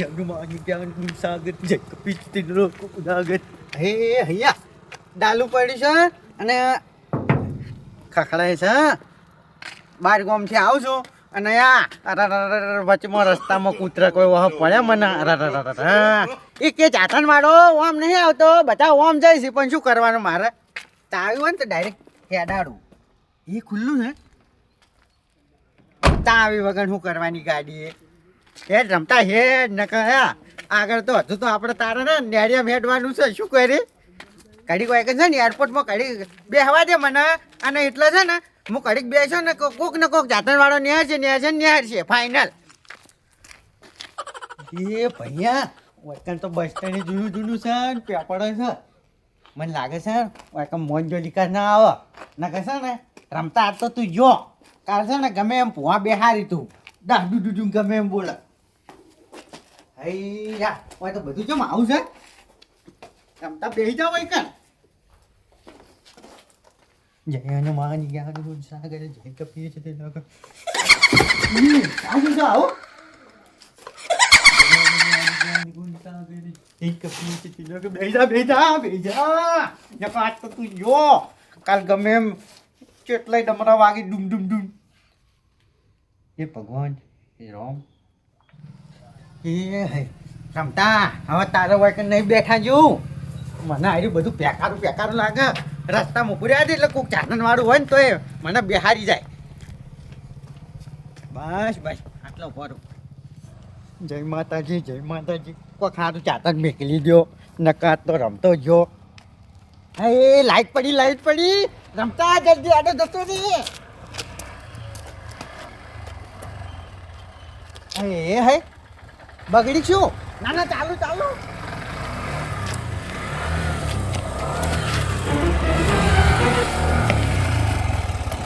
હનુમાન જ્ઞાન ગુણ સાગર જય કપીશ તિનરો ઉદાગર હે હૈયા ડાલુ પડ્યું છે અને ખખડાય છે બાર ગામથી આવું છું અને આ વચમાં રસ્તામાં કૂતરા કોઈ વહ પડ્યા મને. એ કે ચાથણ વાળો ઓમ નહીં આવતો. બધા ઓમ જાય છે, પણ શું કરવાનું મારે? તો આવ્યું હોય ને તો ડાયરેક્ટ હેડાડું. એ ખુલ્લું છે. તા આવી વગર શું કરવાની ગાડી એ હેડ રમતા હેડ ન કહ્યા આગળ તો હજુ તો આપણે તારે ને નેડિયા મેડવાનું છે, શું કરી? કડીક વાય છે ને એરપોર્ટમાં કડીક બે હવા દે મને, અને એટલે છે ને, હું કડીક બેસો ને, કોક ને કોક જાતણ વાળો ન્યાર છે ન્યાર છે ન્યાર છે ફાઇનલ એ ભૈયા વતન તો બસ સ્ટેન્ડ જૂનું જૂનું છે ને પેપડો છે. મને લાગે છે વાયકમ મોન જો લીકા ના આવે. ના કહે છે ને, રમતા આજ તો તું જો. કાલ છે ને, ગમે એમ ભૂવા બેહારી તું. દાડું ડુડું ગમે એમ બોલે હઈ યા ઓય તો બધું કેમ આવું છે રમતા બેસી જાવ હોય કાન જય હનુમાન જ્ઞાન ગુણ સાગર જય કપીર છે તે લોક આવું છે આવો બેજા બેજા બેજા નકો આજ તો તું જો કાલ ગમે એમ કેટલાય ડમરા વાગી ડુમ ડુમ ડુમ એ ભગવાન એ રામ. એ હે રમતા હવે તારો વાય કે નહીં બેઠા જો મને આર્યું બધું પેકારું પેકારું લાગે. રસ્તામાં પૂર્યા એટલે કોઈક ચાનન વાળું હોય ને તો એ મને બેહારી જાય. બસ બસ આટલો ભરું જય માતાજી જય માતાજી. કોઈ ખારું ચાતન મેકલી દો નકા તો રમતો જો હે લાઈટ પડી લાઈટ પડી. રમતા જલ્દી આડો જતો રે હે હે. બગડી શું ના ના ચાલુ ચાલુ.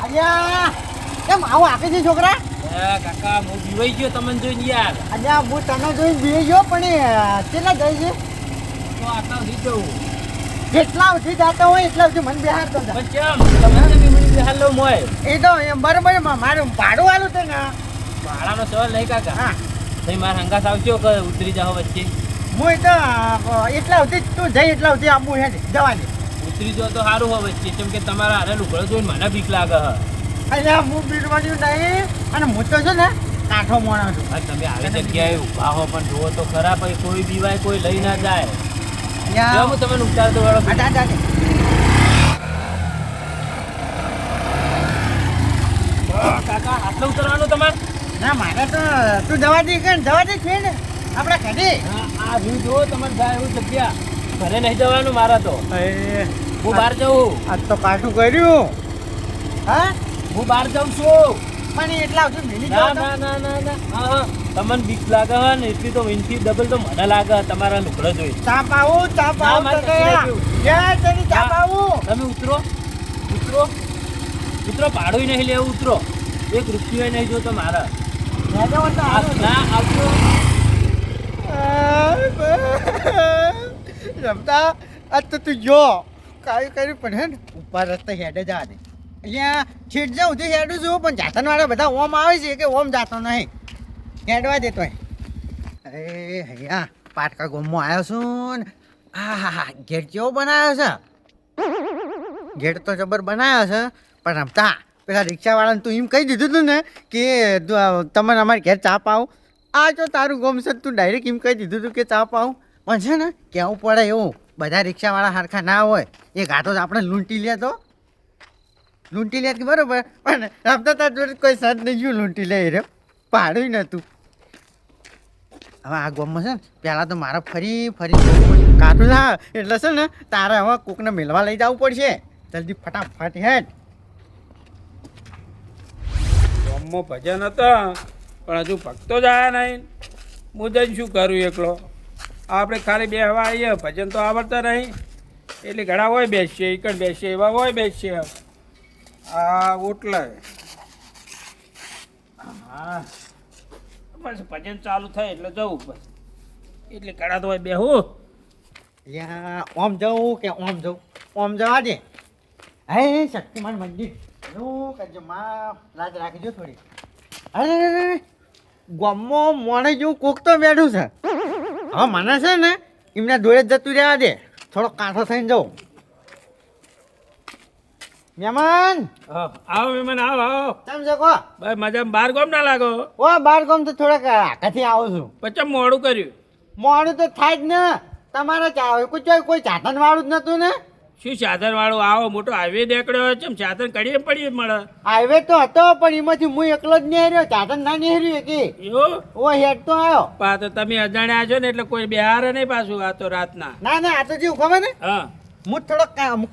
અલ્યા કેમ આવું આપે છે છોકરા? કાકા હું બીવાઈ ગયો તમને જોઈને યાર. અલ્યા હું તને જોઈને જીવાઈ ગયો પણ એ કેટલા જાય છે? તો આટલા સુધી જવું જેટલા સુધી જતા હોય એટલા સુધી મને બિહાર તો પણ કેમ? તમે તો બીમડી બિહાર લો મોય એ તો એમ બરાબર મારું ભાડું આલું છે ને. ભાડાનો સવાલ નહીં કાકા. હા. તમે મારા હંગાસ આવશો કે ઉતરી જાઓ વચ્ચે? હું તો એટલા સુધી તું જઈ એટલા સુધી આવું હે જવાની. ઉતરી જાઓ તો સારું હોય વચ્ચે કેમ કે તમારા હારે લુગડો જોઈને મને બીક લાગે હ. અલ્યા હું બીડવાનું નહીં અને હું તો છે ને કાંઠો મોણો છું. હા, તમે આવી જગ્યાએ ઊભા હો પણ જુઓ તો ખરા પછી કોઈ બીવાય કોઈ લઈ ના જાય. હું તમને ઉતારતો વાળો આ જા, જા, જા. કાકા આટલો ઉતરવાનું તમારે ના મારે તો તું જવા દે કે જવા દે છે ને? આપણે કઢી આ વ્યૂ જુઓ તમારે જાય એવું જગ્યા ઘરે નહીં જવાનું મારા તો. હું બહાર જઉં. આજ તો કાઠું કર્યું. હા? હું બહાર જાઉં છું. પણ એટલા સુધી મિલી ના ના ના ના ના. હા હા. તમને બીક લાગે હે ને એટલી તો વિનથી ડબલ તો મને લાગે તમારા લુગડો જોઈ. તાપ આવું તાપ આવું મારે તો ગયા. કશું નથી. જય તેની ચાપ ના. આવું. તમે ઉતરો. ઉતરો. ઉતરો ભાડું નહીં લેવું ઉતરો. એક રૂપિયો નહીં જોતો મારા. આ- રમતા આજ તો તું જો. કાયું કર્યું પણ હે ને ઉપર રસ્તે હેડે જા દે અહીંયા છેટ જાઉં તે હેડું છું, પણ જાતનવાળા બધા ઓમ આવે છે કે ઓમ જાતો નહીં. હેડવા દેતો અરે હૈયા પાટકા ગોમમાં આવ્યો છું ને. હા હા હા ગેટ કેવો બનાવ્યો છે? ગેટ તો જબર બનાવ્યો છે, પણ રમતા. પેલા રિક્ષાવાળાને તું એમ કહી દીધું હતું ને કે તમે અમારે ઘેર ચા પાવ આ જો તારું ગમ છે તું ડાયરેક્ટ એમ કહી દીધું હતું કે ચા પાવ પણ છે ને કહેવું પડે એવું? બધા રિક્ષાવાળા સરખા ના હોય. એ ગાતો તો આપણે લૂંટી લે તો. લૂંટી લે બરાબર, પણ રમતા તાર જોડે કોઈ સદ નહીં ગયું લૂંટી લે રે પાડ્યું નહોતું હવે આ ગોમમાં છે ને પહેલાં તો મારે ફરી ફરી કાઢું ના એટલે છે ને, તારે હવે કોકને મેળવા લઈ જવું પડશે. જલ્દી ફટાફટ હેડ. ગામમાં ભજન હતા, પણ હજુ ભક્તો જ આવ્યા નહીં. હું જઈને શું કરું એકલો? આપણે ખાલી બે હવા આવીએ, ભજન તો આવડતા નહીં. એટલે ઘણા હોય બેસીએ એકડ બેસીએ, એવા હોય બેસીએ આ ઓટલે. હા. બસ ભજન ચાલુ થાય એટલે જવું બસ. એટલે ઘણા તો હોય બેહું ઓમ જવું કે ઓમ જવું? ઓમ જવા દે. હે, શક્તિમાન મંદિર. નું કરજો માં લાજ રાખજો થોડી. અરે અરે. મોણે જેવું કોક તો બેઠું છે. હવે મને છે ને એમના જોડે જ જતું રહેવા દે થોડો કાંઠો થઈને જાઉં. મહેમાન! આવો મહેમાન આવો આવો. તમે શકો ભાઈ મજામાં. બાર ગોમ ના લાગો? ઓ બાર ગોમ તો થોડાક આઘાથી આવું છું. પછી મોડું કર્યું? મોડું તો થાય જ ને. તમારે કોઈ કોઈ ચાતન વાળું જ નતું ને? શું સાધન વાળો આવો? મોટો હાઈવે નીકળ્યો છે સાધન કરીએ પડીએ મળે. હાઈવે તો હતો પણ એમાંથી હું એકલો જ નહીં રહ્યો ચાતન ના નહીં રહ્યો કે ઓ હેડ તો આવ્યો પા તો તમે અજાણ્યા છો ને એટલે કોઈ બિહાર નહીં પાછું આ તો રાતના. ના ના આ તો જેવું ખબર ને? હા. હું થોડો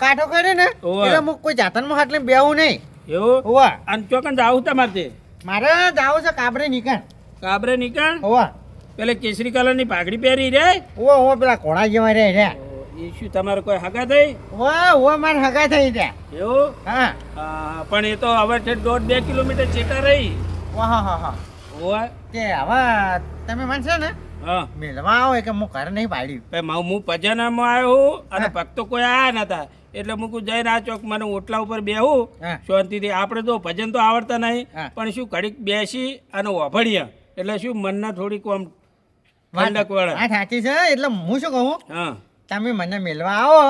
કાઠો કરે ને. એટલે હું કોઈ જાતનમાં હાટલે બેહું નહીં. એવું? હોવા અને ચોકન જાવું તમારે મારે જાવું છે કાબરે નીકળ. કાબરે નીકળ? હોવા પેલે કેસરી કલરની પાઘડી પહેરી રે? ઓ ઓ પેલા ઘોડા જેવા રે રે. એ શું તમારે કોઈ હગા થઈ? વાહ હો માર હગા થઈ ગયા એવું? હા. પણ એ તો હવે છે દોઢ બે કિલોમીટર ચેટા રહી. વાહ હા હા હા. ઓય કે હવે તમે માનશો ને? હા. મેલવા આવો કે હું ઘર નહીં પાડ્યું. ભાઈ મારું હું ભજનમાં આવ્યો હું અને ભક્તો કોઈ આયા નતા. એટલે હું કહું જઈને આ ચોક મને ઓટલા ઉપર બેહું. શાંતિથી. આપણે તો ભજન તો આવડતા નહીં પણ શું ઘડીક બેસી અને વાભળીએ. એટલે શું મનના થોડીક આમ ઠંડક વળે. સાચી છે એટલે હું શું કહું? હા. તમે મને મેળવા આવો.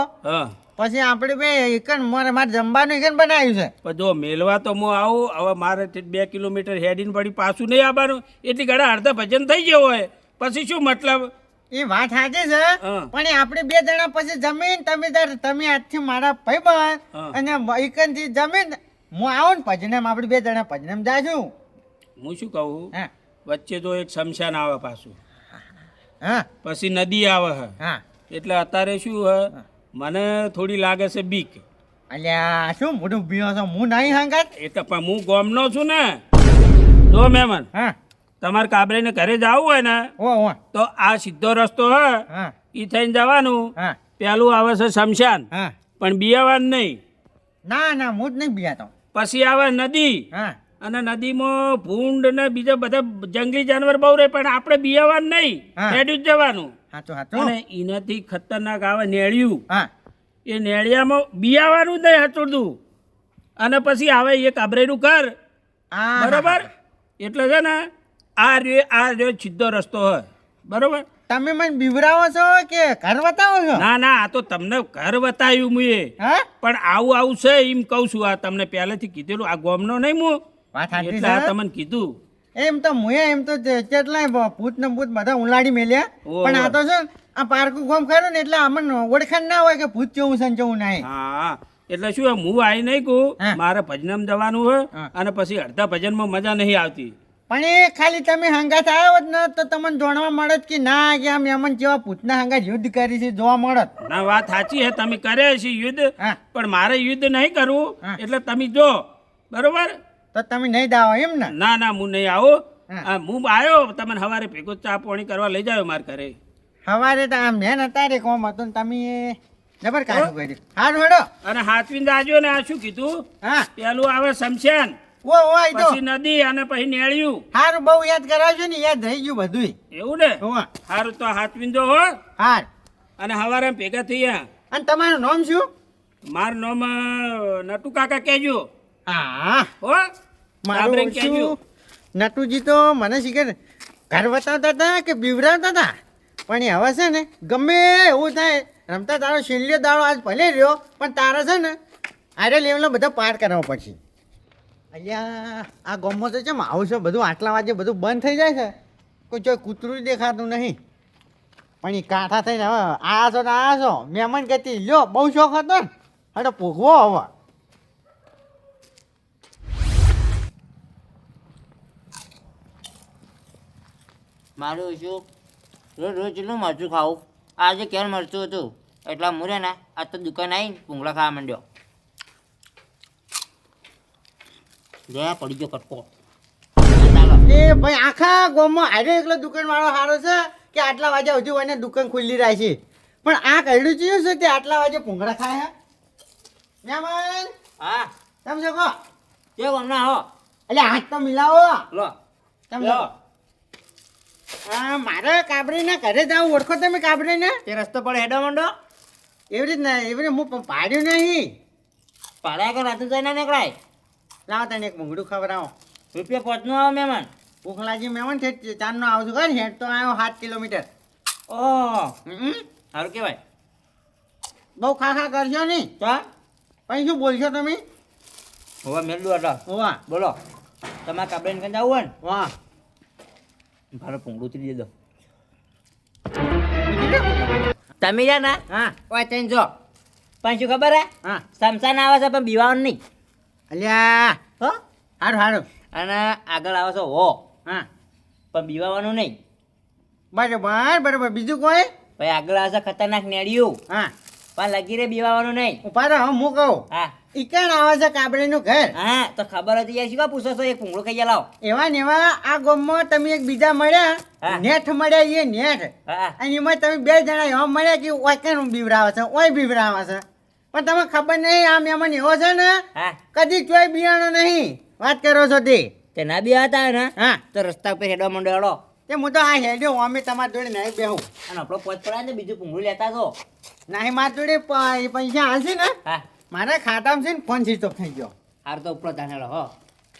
પછી આપણે બે એકન મારે મારે જમવાનું એકન બનાવ્યું છે. પણ જો મેલવા તો હું આવું હવે મારે બે કિલોમીટર હેડીને પડી પાછું નહીં આવવાનું. એટલી ઘણા અડધા ભજન થઈ ગયો હોય. પછી શું મતલબ? એ વાત સાચી છે. પણ આપણે બે જણા પછી જમીન તમે તમે આજથી મારા ભાઈબંધ. અને એકનથી જમીન હું આવું ને પજનેમ આપણે બે જણા પજનામ જાજું. હું શું કહું? હા. વચ્ચે તો એક શમશાન આવે પાછું. હા. પછી નદી આવે હા. એટલે અત્યારે શું હે? મને થોડી લાગે છે બીક. અલ્યા શું મોટું બીઓ છો? હું નહીં હંગાત? તો પણ હું ગોમનો છું ને. જો મહેમાન હા. તમારે કાબરેને ઘરે જવું હોય ને તો આ સીધો રસ્તો હે. એ થઈને જવાનું. હા. પેલું આવે છે શમશાન. હા. પણ બિયાવાન નહીં. ના ના હું જ નહીં બિયાતો. પછી આવે નદી. હા. અને નદીમાં ભૂંડ ને બીજા બધા જંગલી જાનવર બહુ રહે પણ આપણે બિયાવાન નહીં. હા. રેડ્યું જ જવાનું. સાચું સાચું અને એનાથી ખતરનાક આવે નેળિયું. હા. એ નેળિયામાં બિયાવાનું જ નહીં હતું અને પછી આવે એક આબરેનું ઘર. આ બરોબર? એટલે છે ને આ રે આ રે સીધો રસ્તો હોય. બરોબર? તમે મને બીવરાવો છો કે ઘર બતાવો છો? ના ના આ તો તમને ઘર બતાવ્યું મુએ. હા? પણ આવું આવું છે એમ કહું છું. આ તમને પહેલેથી કીધેલું. આ ગોમનો નહીં મુ. એટલે આ તમને કીધું. એમ તો મુએ એમ તો કેટલાય ભૂત ને ભૂત બધા ઉલાડી મેલ્યા. પણ આ તો છે આ પારકું ગોમ ખરું ને એટલે અમને ઓળખાણ ના હોય કે ભૂત કેવું છે કેવું નહીં. હા. એટલે શું હું આવી નહીં કહું મારે ભજનમ જવાનું હોય અને પછી અડધા ભજનમાં મજા નહીં આવતી. પણ એ ખાલી તમે હંગાત આવ્યો હોત ને તો તમને જોણવા મળત કે ના કે આમ એમન જેવા ભૂતના હંગાત યુદ્ધ કરી છે જોવા મળત. ના વાત સાચી હે તમે કરે છે યુદ્ધ. પણ મારે યુદ્ધ નહીં કરવું. એટલે તમે જો. બરોબર? તો તમે નહીં દાવો એમ ને? ના ના હું નહીં આવો. હા. હું આવ્યો તમને સવારે ભેગો ચા પાણી કરવા લઈ જાવ મારે ઘરે. સવારે તો આમ મેન અત્યારે કોમ હતું ને તમે જબર કાઢું કર્યું. હારું હેડો. અને હાથવીને જાજો ને આ શું કીધું? હા. પેલું આવે શમશાન. ઓ ઓ આઈ તો પછી નદી અને પછી નેળિયું. હારું બહુ યાદ કરાવજો ને યાદ રહી ગયું બધું એવું ને? હારું તો હાથવીને દો હો. હાર. અને સવારે ભેગા થયા. અને તમારું નામ શું? મારું નામ નટુ કાકા કહેજો. હા. હો. મારું શું નટુજી તો મને શીખે ઘર બતાવતા હતા કે બીવરાવતા હતા? પણ એ હવે છે ને ગમે એવું થાય રમતા તારો છેલ્લો દાડો આજ ભલે રહ્યો પણ તારે છે ને આરે લેવલનો બધો પાર કરવો પછી અહીંયા આ ગમો તો છે આવું છે? બધું આટલા વાગે બધું બંધ થઈ જાય છે? કોઈ જો કૂતરું દેખાતું નહીં. પણ એ કાંઠા થઈને હવે આ છો ને આ છો. મહેમાન કહેતી લ્યો બહુ શોખ હતો ને. હવે ભોગવો હવે. મારું શું? રોજ રોજ કેટલું મરચું ખાવું. આજે ક્યારે મરચું હતું? એટલા મૂરે ને આ તો દુકાન આવીને ભૂંગળા ખાવા માંડ્યો. લે પડી ગયો કટકો. એ ભાઈ આખા ગામમાં હારે એકલો દુકાન વાળો સારો છે કે આટલા વાગે હજુ એને દુકાન ખુલ્લી રહે છે પણ આ કઈડું ચીયું છે તે આટલા વાગે ભૂંગળા ખાય હે? હા. તમે છો કહો કે હમણાં હો? એટલે હાથ તો મિલાવો. લો. તમે હા મારે કાબરીના ઘરે જાવ ઓળખો તમે કાબરીને? તે રસ્તો પર હેડો મંડો. એવી રીતના એવી રીતે હું પાડ્યું નહીં. પાડ્યા કે રાતું જઈને નીકળાય. લાવો તને એક મૂંગડું ખવડાવો. રૂપિયા પહોંચનું આવો મહેમાન. કોકલાજી મહેમાન છે ચાંદનો આવજો કરે હેડ તો આવ્યો સાત કિલોમીટર. ઓહ સારું કહેવાય. બહુ ખા ખા કરશો નહીં? તો પછી શું બોલશો તમે? હોવા મેળવું હતા વાહ બોલો. તમારે કાબરેન કંઈ જવું હોય ને? વાહ ભાડું પૂંગળું ઉતરી શું? તમે જા ના. હા. ઓય તઈને જો. પણ શું ખબર હે? હા. સમસાન આવે છે પણ બીવાનું નહીં. અલ્યા. હો? હારું હારું. અને આગળ આવે છે હો. હા. પણ બીવાનું નહીં. બરાબર બરાબર. બીજું કોઈ? ભાઈ આગળ આવે છે ખતરનાક નેડિયું હા. પણ લગી રે બીવાનું નહીં. ઊભા રહો હું કહું. હા. ઈકણ આવે છે કાબરેનું ઘર? હા તો ખબર હતી યાર શું પૂછો છો એક પૂંગળું ખાઈ લાવો એવા ને એવા આ ગામમાં તમે એક બીજા મળ્યા નેઠ મળ્યા એ નેઠ. અને એમાં તમે બે જણા એવા મળ્યા કે ઓય કેનું બીવરાવે છે ઓય બીવરાવે છે. પણ તમે ખબર નહીં આમ એમાં એવો છે ને કદી ચોય બિયાણો નહીં. વાત કરો છો તે. તે ના બી હતા ને? હા. તો રસ્તા પર હેડવા માંડો હેડો તે હું તો આ હેડ્યો અમે તમારી જોડે નહીં બેહું. અને આપણો પોત પડાય ને બીજું પૂંગળું લેતા જો. નહીં મારી જોડે પૈસા હાલશે ને? હા. મારા ખાતામાં છે ને ફોન સ્વિચ થઈ ગયો. હાર તો ઉપરો તાને હો.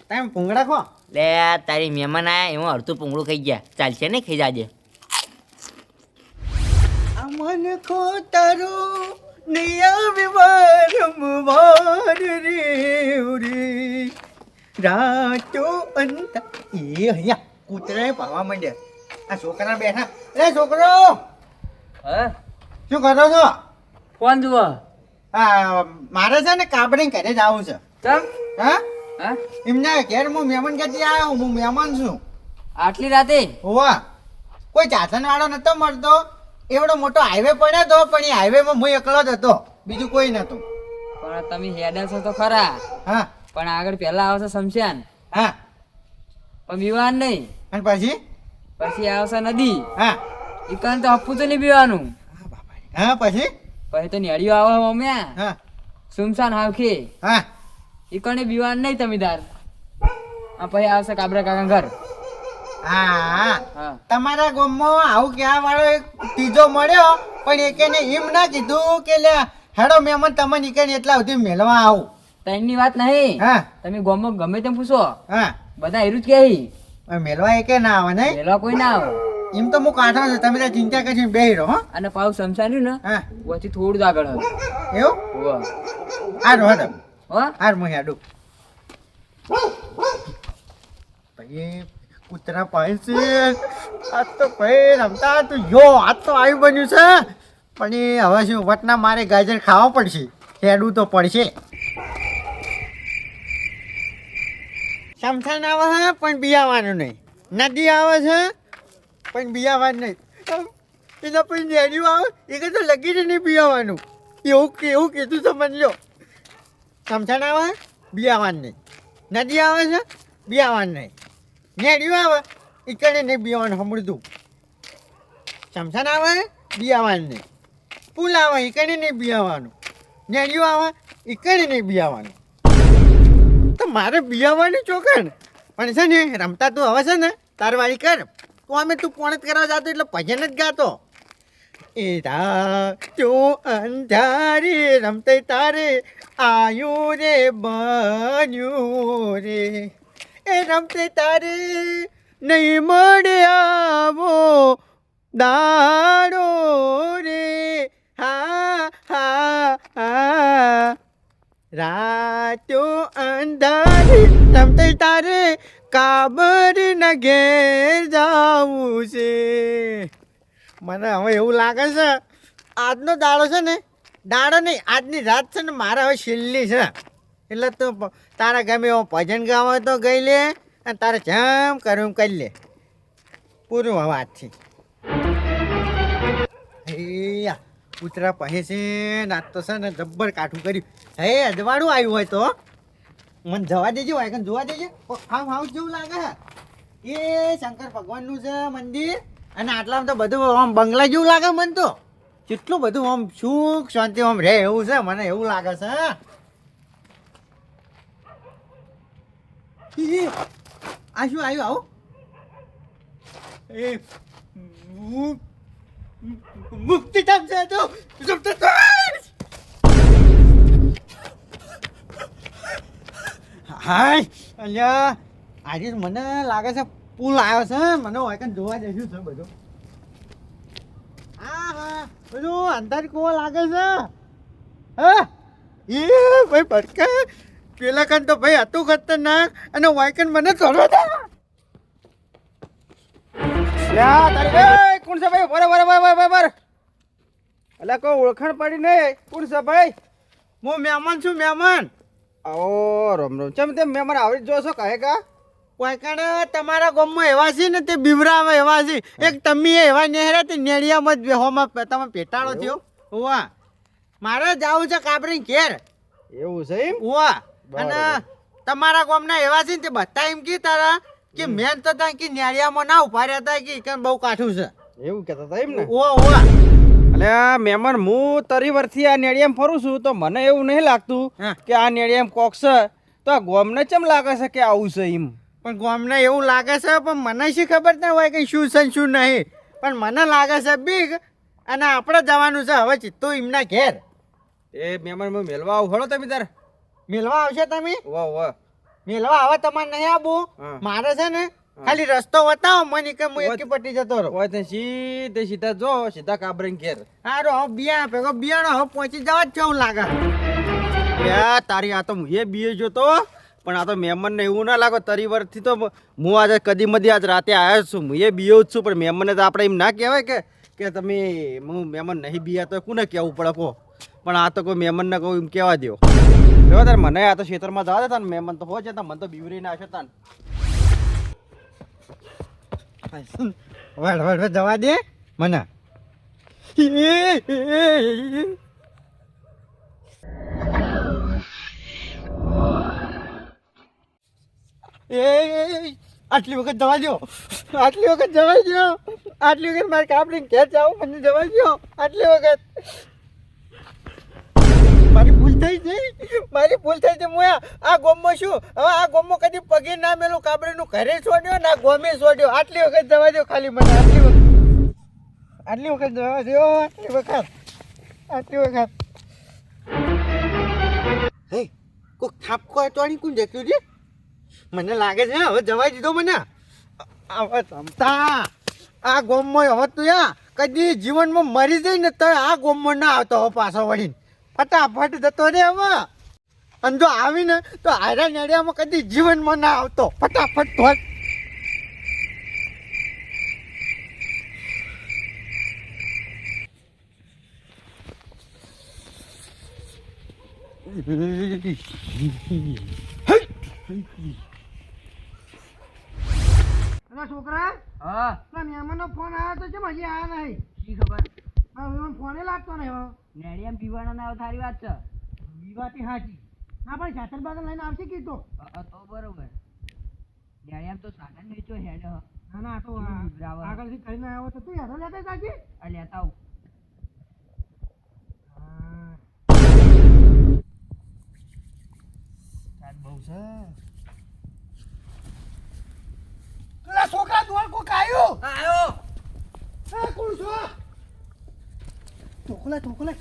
તમે પૂંગળા ખો. લે તારી મહેમાન આયા એમાં અડધું પૂંગળું ખાઈ ગયા. ચાલશે ને ખાઈ જાજે. અમન ખો તારું નિયમ વારંવાર રે રે રાતો અંત એ અહીંયા. કૂતરાએ ભાવવા માંડ્યા. આ છોકરા બેઠા. એ છોકરો! હા? શું કરો છો? કોણ જુઓ? આ મારે છે ને કાબડી ઘરે જ આવું છે. ચમ? હા? હા? એમના ઘેર હું મહેમાન ક્યાંથી આવ્યો હું મહેમાન છું. આટલી રાતે? હોવા. કોઈ ચાસન વાળો નતો મળતો. એવડો મોટો હાઈવે પડ્યો તો પણ એ હાઈવેમાં હું એકલો જ હતો. બીજું કોઈ નતું. પણ તમે હેડા છો તો ખરા. હા. પણ આગળ પહેલા આવશે શમશાન. હા. પણ બીવાનું નહીં. અને પછી? પછી આવશે નદી. હા. ઈકન તો હપ્પું તો નહીં બીવાનું હા પછી? પછી તો નેડિયો આવે મમ્યા હા. સુમસાન હાવખે. હા. ઈકને બીવાનું નહીં તમે તાર. આ પછી આવશે કાબરા કાકા ઘર. હા. હા. તમારા ગામમાં આવું ક્યાં વાળો એક ત્રીજો મળ્યો પણ એકેને એમ ના કીધું કે લે હેડો મેમન તમને ઈકન એટલા સુધી મેળવા આવું. તઈની વાત નહીં. હા. તમે ગોમમાં ગમે તેમ પૂછો. હા. બધા એરું જ કહે. મેળવા એ કે ના આવે ને? પેલા કોઈ ના આવે. એમ તો હું કાઢો છે તમે ત્યાં ચિંતા કરીને બેહી રહો અને પાવ શમશાન ને હા. પછી થોડું જ આગળ હતું એવું. હારું હેડો હો? હાર હું હેડું ભાઈ કૂતરા પાસે આ તો ભાઈ રમતા તું જો આ તો આવી બન્યું છે. પણ એ હવે શું વટના મારે ગાજર ખાવા પડશે. હેડું તો પડશે. સમથાન આવે છે પણ બિયાવાનું નહીં. નદી આવે છે પણ બિયાવાનું નહીં. એના પછી નેડિયું આવે, એ તો લગીને નહીં બિયાવાનું. એવું એવું કીધું તો મને લ્યો. સમથાન આવે બિયાવાનું નહીં. નદી આવે છે, બિયાવાનું નહીં. નેડિયું આવે ઈકડે નહીં બિયાવાનું સાંભળતું. સમથાન આવે બિયાવાનું નહીં. પુલ આવે ઈકડે નહીં બિયાવાનું. નેડિયું આવે ઈકડે નહીં બિયાવાનું. તો મારે બિયાવાની ચોકન પણ છે ને, રમતા તું હવે છે ને, તારવાળી કર. તો અમે તું પોણત કરવા જતો એટલે ભજન જ ગાતો. એ તું અંધારી રમતે તારે, આયું રે, બન્યું રે. એ રમતે તારે નહીં મળે આવો દાડો રે. હા હા હા. રાતો અંધારી રમતે તારે કાબર ઘેર જાવું છે. મને હવે એવું લાગે છે, આજનો દાડો છે ને, દાડો નહીં, આજની રાત છે ને, મારે હવે છેલ્લી છે. એટલે તું તારા ગમે એવો ભજન ગાવા તો ગઈ લે, અને તારે જેમ કરવું કરી લે. પૂરું હવે આજથી હૈયા. કૂતરા પહે છે ને તો છે ને જબ્બર કાઠું કર્યું. હે, અજવાળું આવ્યું હોય તો. મને જવા દેજો હોય કે જોવા દેજે. હાવ હાવ જેવું લાગે એ શંકર ભગવાનનું છે મંદિર. અને આટલામાં તો બધું આમ બંગલા જેવું લાગે મને તો. કેટલું બધું આમ સુખ, શાંતિ, આમ રહે એવું છે, મને એવું લાગે છે આ શું આવ્યું આવું? એ મુ- મુક્તિ છે તો. હાય અલ્યા આજે મને લાગે છે પુલ આવ્યો છે મને વાયકન જોવા જઈશું છે બધું હા હા બધું અંધાર કુવો લાગે છે હા એ ભાઈ ભટકા પેલા કન તો ભાઈ હતું ખતરનાક અને વાયકન મને ચડવા તા કોણ છે ભાઈ બરાબર બરાબર બરે બરે બરે એટલે કોઈ ઓળખાણ પડી નહીં. કોણ છે ભાઈ? હું મહેમાન છું મહેમાન. ઓ રમ રમ. ચમ તે મહેમાન આવડી જોશો કહે કા? વાયકણ તમારા ગામમાં એવા છે ને તે બીવરામાં એવા છે. એક તમે એવા નેહરા તે નેડિયામાં જ બેહોમાં તમે પેટાળો થયો? હોવા મારે જાવું છે કાબરી ઘેર. એવું છે એમ? હોવા અને તમારા ગામના એવા છે ને તે બધા એમ કી તારા કે મેન તો તા કે નેડિયામાં ના ઊભા રહેતા કે બહુ કાઠું છે. એવું કહેતા હતા એમ ને? ઓ ઓવા આ મહેમાન હું તરી વર્ષથી આ નેડિયામ ફરું છું તો મને એવું નહીં લાગતું કે આ નેડિયામ કોક છે. તો આ ગોમને ચમ લાગે છે કે આવું છે એમ? પણ ગોમને એવું લાગે છે પણ મને શી ખબર ના હોય કે શું છે શું નહીં. પણ મને લાગે છે બીક અને આપણે જવાનું છે હવે ચિત્તું એમના ઘેર. એ મેમન હું મેળવા આવું હળો તમે તાર. મેલવા આવશે તમે? વાહ વાહ. મેલવા હવે તમારે નહીં આવું મારે છે ને ખાલી રસ્તો બતાવો મને કે હું એકી પટી જતો રહો. ઓય તે સીધે સીધા જો સીધા કાબરેન ઘેર. હારો હવે બિયા પેગો બિયાણો હવે પહોંચી જવા જ છે હું લાગે. યા તારી આ તો હું એ બીએ જોતો પણ આ તો મહેમાનને એવું ના લાગો તરી વર્ષથી તો હું આજે કદી મધી આજ રાતે આવ્યો છું હું એ બીયો જ છું પણ મહેમાનને તો આપણે એમ ના કહેવાય કે કે તમે હું મહેમાન નહીં બીયા તો કોને કહેવું પડે કહો. પણ આ તો કોઈ મહેમાનને કહું એમ કહેવા દો બરાબર મને આ તો ખેતરમાં જવા દેતા ને મહેમાન તો હો જતા મને તો બીવરી ના આવશે તાન. વળ વળ જવા દે મને. એ આટલી વખત જવા દો આટલી વખત જવા દો આટલી વખત મારે કાપડી ઘેર જાવ મને જવા દો આટલી વખત. મારી ભૂલ થઈ ગઈ. મારી ભૂલ થઈ છે, મુયા. આ- ગોમો છું હવે આ ગોમમાં કદી પગે ના મેલું કાબડીનું ઘરે છોડ્યો ના ગોમે છોડ્યો? આટલી વખત જવા દો ખાલી મને, આટલી વખત. આટલી વખત જવા દો આટલી વખત. આટલી વખત. હે કો થાપકો હતો આની કોણ દેખ્યું છે? મને લાગે છે, હવે જવા દીધો મને. હવે તમતા આ ગોમમાં હવે તું યા, કદી જીવનમાં મરી જઈ ને તો આ ગોમમાં ના આવતો હો પાછો વળીને. ફટાફટ જતો રે હવે. અને જો આવીને તો હારા નેડિયામાં કદી જીવનમાં ના આવતો. ફટાફટ ધોલ છોકરા? હા. મહેમાનનો ફોન આવ્યો તો કેમ હજી આયા નહીં? શી ખબર? ફોને લાગતો નહીં નેડિયામ પીવાના ના તારી વાત છે. વિવાતી હાજી ના પણ સાતર બાગન લઈને આવશે કીધો તો? બરોબર. નેડિયામ તો સાધન વેચો હેડ. હ. ના ના તો? આગળથી કરીને આવ્યો તો તું હેડો લેતા જાજી? આ લેતા આવું. બહુ છે. પેલા છોકરા દોડ કોક આવ્યો આયો. એ કોણ છો? ઢોકલા ઢોકલા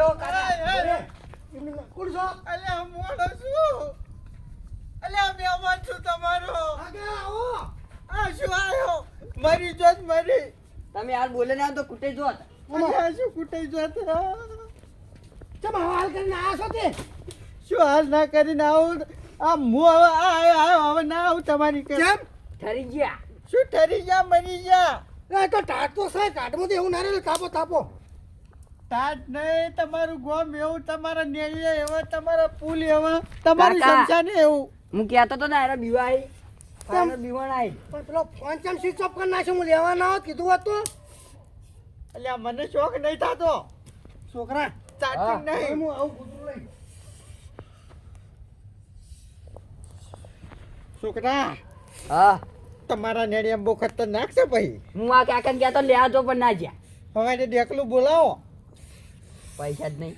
લ્યો કાકા. છો? અલ્યા મોડો છું અલ્યા મહેમાન છું તમારો. આગળ આવો. આ શું આવ્યો મરી જોત મરી. તમે યાર બોલે ના તો કુટે જોત. અલ્યા શું કુટાઈ જોત? ચમ હાલ કરીને આયા છો તે? શું હાલ ના કરીને આવું? આ હું હવે આ આવ્યો આવ્યો હવે ના આવું તમારી કેમ? ઠરી ગયા. શું ઠરી ગયા મરી ગયા? એ તો ટાટ તો છે ટાટમાં તો એવું ના રે તાપો તાપો. તાજ નહીં તમારું ગોમ એવું તમારા નેળિયા એવા તમારા પુલ એવા તમારી કાકા. સંસાર ને એવું. હું કહેતો તો ને અરે બીવાઈ અરે બીવાણ આઈ પણ પેલો ફોન ચમ સ્વિચ ઓફ કરી નાખ્યો હું લેવા ના હોત કીધું હોત. તો અલ્યા મને શોખ નહીં થતો. છોકરા ચાર્જિંગ હવે નહીં. હું આવું કૂતરું લઈ. છોકરા હા. તમારા નેડિયા બહુ ખતરનાક છે ભાઈ. હું આ કાકાને કહેતો લે આવતો પણ ના જ્યા. હવે ડેકલું બોલાવો. પૈસા જ નહીં.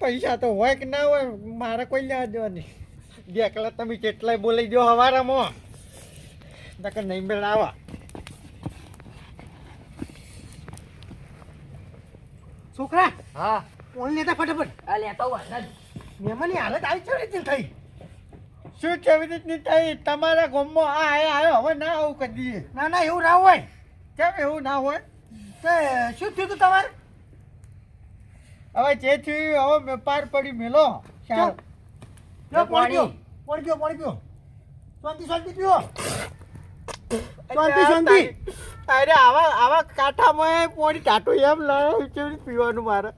પૈસા તો હોય કે ના હોય મારે કોઈ લેવા દેવા નહીં ડેકલા તમે કેટલાય બોલાઈ દો હવારામાં. નકર નહીં મેળાવા છોકરા હા. ફોન લેતા ફટાફટ. આ લેતા વાંધા. મહેમાનની હાલત આવી છે રીતની થઈ? શું કેવી રીતની થઈ? તમારા ગોમમાં આ આયા આવ્યો હવે ના આવું કરી દઈએ ના ના એવું ના હોય. કેમ એવું ના હોય? તો શું થયું તમારે? હવે જે થયું હવે વેપાર પાર પડી મેલો. પાણી પીઓ. પાણી પીઓ શાંતિ શાંતિ પીઓ. શાંતિ શાંતિ. અરે આવા આવા કાંઠામાં પોણી ટાટું એમ લાવે છે પીવાનું મારે?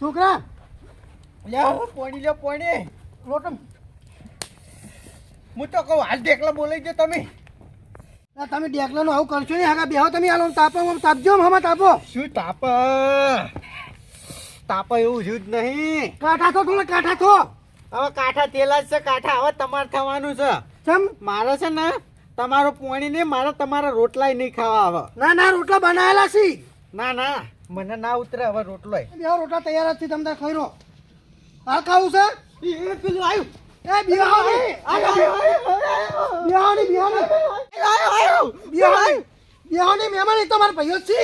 છોકરા. લ્યા પોણી લ્યો પોણી. લોટમ. હું તો કહું હાલ દેખલા બોલાઈ ગયો તમે. તમે ડેકલાનો આવું કરશો નહીં. હા બેહો તમે આલો તાપો હું તાપજો હમણાં તાપો. શું તાપ? તાપ એવું જ નહીં. કાંઠા થો તમે કાંઠા થો હવે કાંઠા તેલા જ છે કાંઠા હવે તમારે થવાનું છે. ચમ? મારે છે ને તમારો પોણી નહીં મારે તમારા રોટલાય નહીં ખાવા આવે. ના ના રોટલા બનાવેલા છે. ના ના મને ના ઉતરે હવે રોટલો બે રોટલા તૈયાર જ છે તમને ખરો હાલ ખાવું છે? એ પેલું આવ્યું એ બિહાર! બિહારી બિહારી! બિહારી! બિહારી મહેમાન એ તો મારા ભાઈઓ છે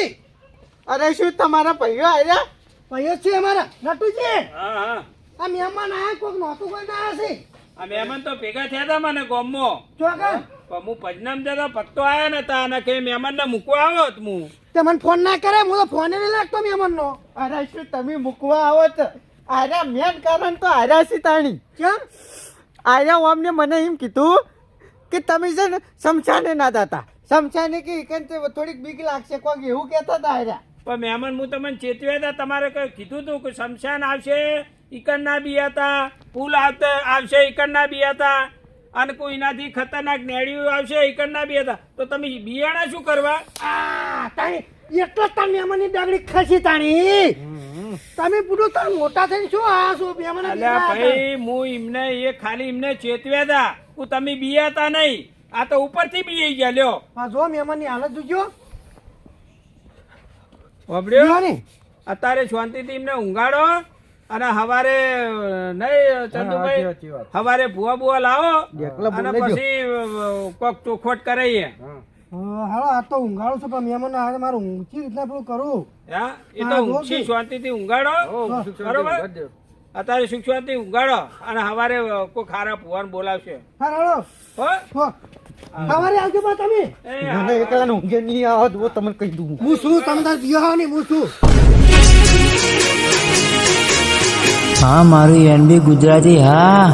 અરે શું તમારા ભાઈઓ આવ્યા ભાઈઓ છે અમારા. નટુજી! હા હા. આ મહેમાન આયા કોક નહોતું કોઈ ના છે. આ મહેમાન તો ભેગા થયા હતા મને ગોમમાં. ચોક પણ હું પજનામ જતો ભક્તો આયા નતા અને કે મહેમાનને મૂકવા આવ્યો તો હું. તે મને ફોન ના કરે હું તો ફોન નહીં લાગતો મહેમાનનો. અરે શું તમે મૂકવા આવો તો? અરે મેન કારણ તો આર્યા તાણી કેમ? આર્યા અમને મને એમ કીધું કે તમે છે ને શમશાને ના દાતા શમશાને કે થોડીક બીક લાગશે કોઈક એવું કહેતા હતા આર્યા પણ મહેમાન હું તમને ચેતવ્યા હતા તમારે કઈ કીધું હતું કે શમશાન આવશે ઈકન ના હતા પુલ આવતા આવશે ઈકન ના હતા અને કોઈ એનાથી ખતરનાક નેડિયું આવશે ઈકન ના હતા. તો તમે બિયાણા શું કરવા? આ એટલો જ તાર મહેમાનની ડાગડી ખસી તાણી તમે પૂરું તાર મોટા થઈને શું આ શું અલ્યા ભાઈ હું એમને એ ખાલી એમને ચેતવ્યા હતા હું તમે બિયાતા નહીં. આ તો ઉપરથી બીઈ ગયા લ્યો. હા જો મહેમાનની હાલત જોજો. બિહારી અત્યારે શાંતિથી એમને ઊંઘાડો અને હવારે નહીં ચંદુભાઈ. હવારે ભૂવા બુવા લાવો અને પછી કોક ચોખવટ કરાઈએ. હા હાલો આ તો ઊંઘાડો છું પણ મહેમાન હારે મારે ઊંઘી રીતના પેલું કરું. હા એ તો ઊંઘી શાંતિથી ઊંઘાડો. બરોબર? અત્યારે સુખ શાંતિ ઊંઘાડો. અને હવારે અ, કોઈ ખારા પુવાન બોલાવશે. હા હાલો. હો? હો. સવારે આવજો બા તમે. મને એકલા ઊંઘે નહીં આવત હું તમને કહી દઉં. હું શું? તમને બિહાર નહીં હું છું હા મારું એનબી ગુજરાતી હા.